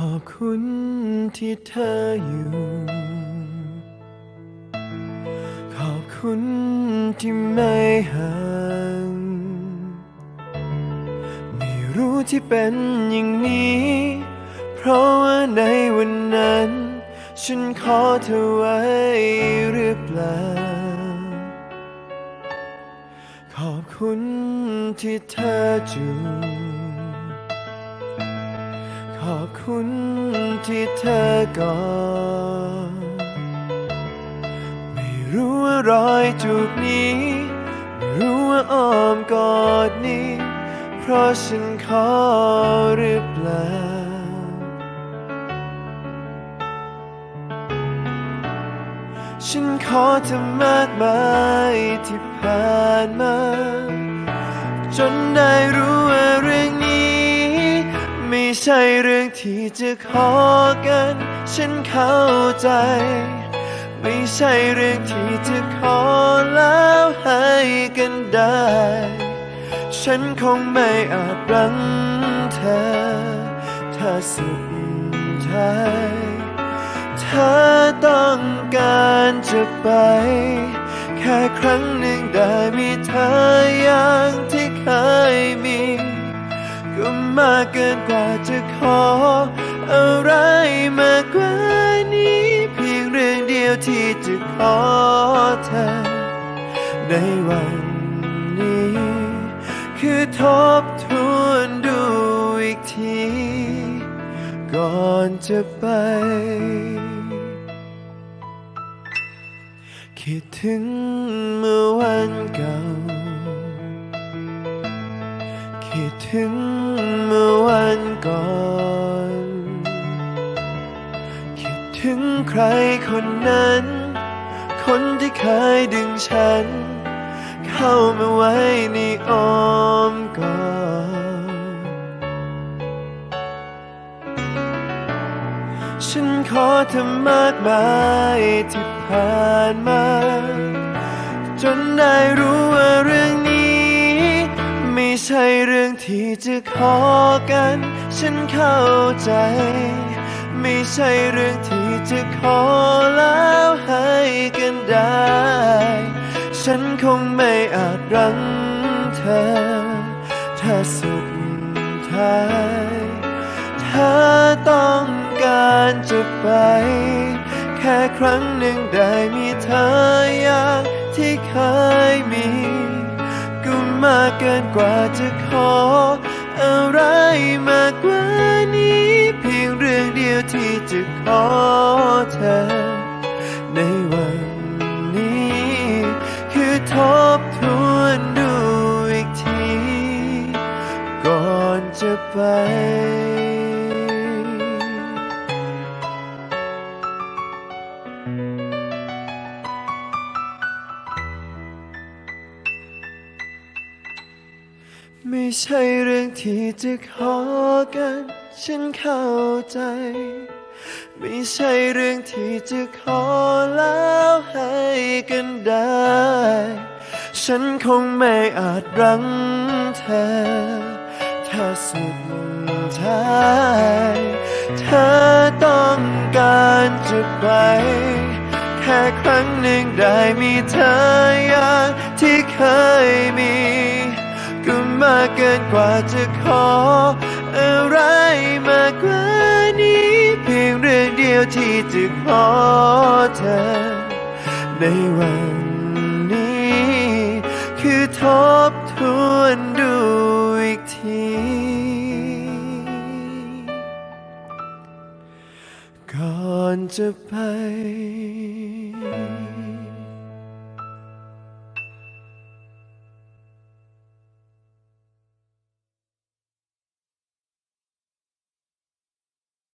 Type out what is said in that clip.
ขอบคุณที่เธออยู่ ขอบคุณที่ไม่ห่างไม่รู้ที่เป็นอย่างนี้ เพราะว่าในวันนั้น ฉันขอเธอไว้หรือเปล่า ขอบคุณที่เธอจู ขอบคุณที่เธอกอดไม่รู้ว่ารอยจูบนี้ ไม่รู้ว่าอ้อมกอดนี้ เพราะฉันขอหรือเปล่า ฉันขอเธอมากมายที่ผ่านมา จนได้รู้ว่าเรื่อง ใช่เรื่องที่จะขอกัน ฉันเข้าใจ ไม่ใช่เรื่องที่จะขอแล้วให้กันได้ ฉันคงไม่อาจรั้งเธอ ถ้าสุดท้ายเธอต้องการจะไป แค่ครั้งหนึ่งได้มีเธออย่างที่เคยมี ก็มากเกินกว่า จะขออะไรมากกว่านี้ เพียงเรื่องเดียวที่จะขอเธอ ในวันนี้ คือทบทวนดูอีกที ก่อนจะไป คิดถึงเมื่อวันเก่า คิดถึงเมื่อวันก่อนคิดถึงใครคนนั้น คนที่เคยดึงฉัน เข้ามาไว้ในอ้อมกอดฉันขอเธอมากมายที่ผ่านมา จนได้รู้ ใช่เรื่องที่จะขอกัน ฉันเข้าใจ ไม่ใช่เรื่องที่จะขอแล้วให้กันได้ ฉันคงไม่อาจรั้งเธอ ถ้าสุดท้ายเธอต้องการจะไป แค่ครั้งหนึ่งได้มีเธออย่างที่เคยมี มากเกินกว่าจะขอ อะไรมากกว่า ไม่ใช่เรื่องที่จะขอกัน ฉันเข้าใจ ไม่ใช่เรื่องที่จะขอแล้วให้กันได้ ฉันคงไม่อาจรั้งเธอ ถ้าสุดท้ายเธอต้องการจะไปแค่ครั้งหนึ่งได้มีเธออย่างที่เคยมี กว่าจะขออะไรมากกว่านี้ เพียงเรื่องเดียวที่จะขอเธอ ในวันนี้ คือทบทวนดูอีกที ก่อนจะไป